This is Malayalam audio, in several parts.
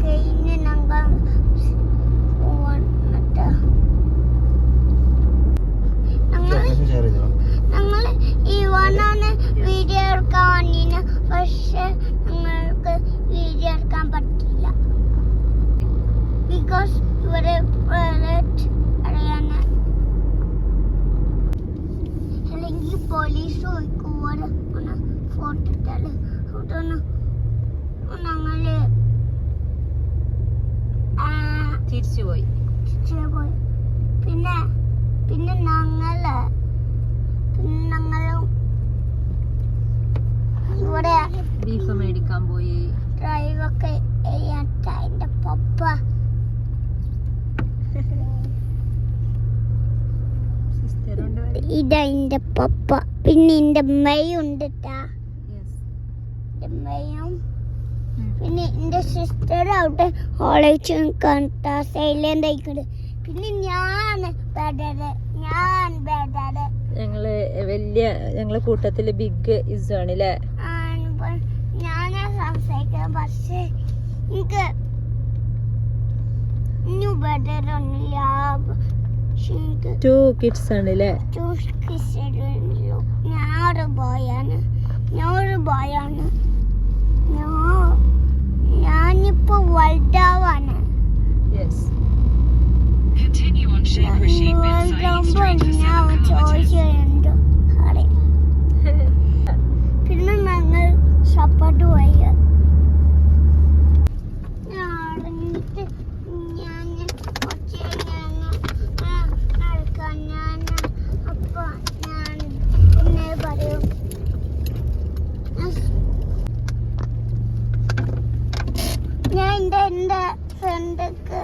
可以，那能光。തിരിച്ച് പോയി പിന്നെ പിന്നെ ഞങ്ങൾ പിന്നെ ഞങ്ങളും ഇവിടെ ബീഫ് മേടിക്കാൻ പോയി. ഡ്രൈവൊക്കെ എന്റെ പപ്പ. ഇതാ എന്റെ പപ്പ. പിന്നെ എന്റെ എന്റെ അമ്മയും പിന്നെ എന്റെ സിസ്റ്റർ അവിടെ കോളേജ് നിൽക്കാട്ടാ സൈലന്റ് ആയിക്കൊണ്ട് പിന്നെ ഞാൻ ഞാൻ ഞങ്ങൾ വലിയ ഞങ്ങളെ കൂട്ടത്തിൽ ബിഗ് ഇസാണ് അല്ലേ ഞാൻ സംസാരിക്കാം പക്ഷേ എനിക്ക് ടു കിഡ്സ് ആണ് അല്ലേ ചൂഷ്കിച്ചല്ലോ ഞാനൊരു ഞാൻ ഒരു ഞാൻ ഞാനിപ്പോ വലുതാവാണ് പിന്നെ ഞങ്ങൾ സപ്പോർട്ട് പോയി. ഞാൻ എന്റെ എന്റെ ഫ്രണ്ടക്ക്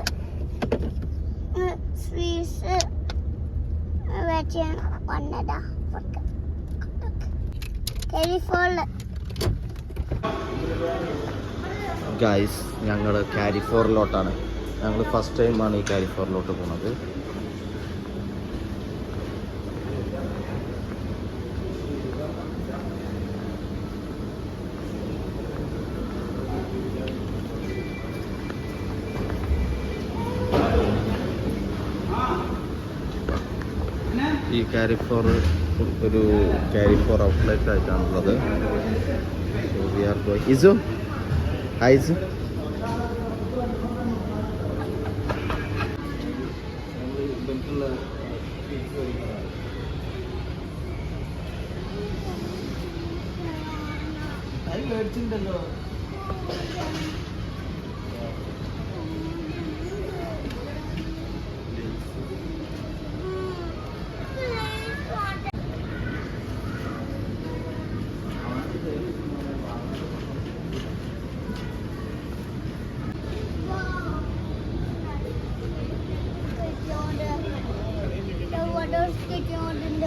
സ്വീസ് വെച്ച് വന്നതാ. ടെലിഫോണിൽ ഗൈസ് ഞങ്ങൾ കാരിഫോറിലോട്ടാണ് ഞങ്ങൾ ഫസ്റ്റ് ടൈമാണ് ഈ കാരിഫോറിലോട്ട് പോണത്. ഈ കാരിഫോർ ഒരു കാരിഫോർ ഔട്ട്ലെറ്റ് ആയിട്ടാണുള്ളത്. So we are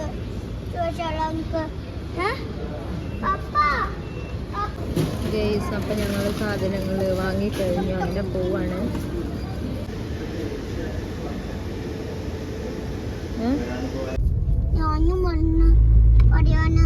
ഹായ് ഇസു ഗേസ് അപ്പൊ ഞങ്ങൾ സാധനങ്ങൾ വാങ്ങിക്കഴിഞ്ഞു. അങ്ങനെ പോവാണ്? ഞാനും പറഞ്ഞു പറയാന്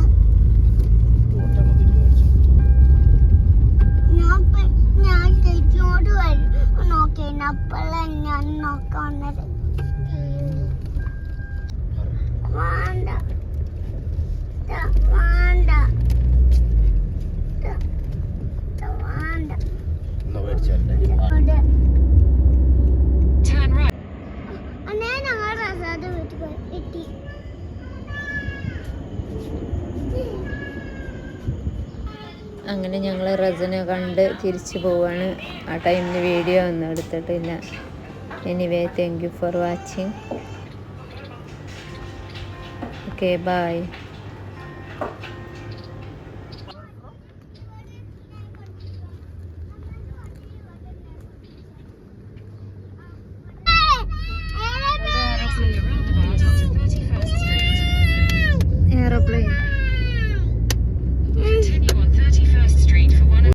അങ്ങനെ ഞങ്ങൾ റസന കണ്ട് തിരിച്ചു പോവാണ് ആ ടൈമിൽ വീഡിയോ ഒന്നും എടുത്തിട്ടില്ല anyway thank you for watching okay bye.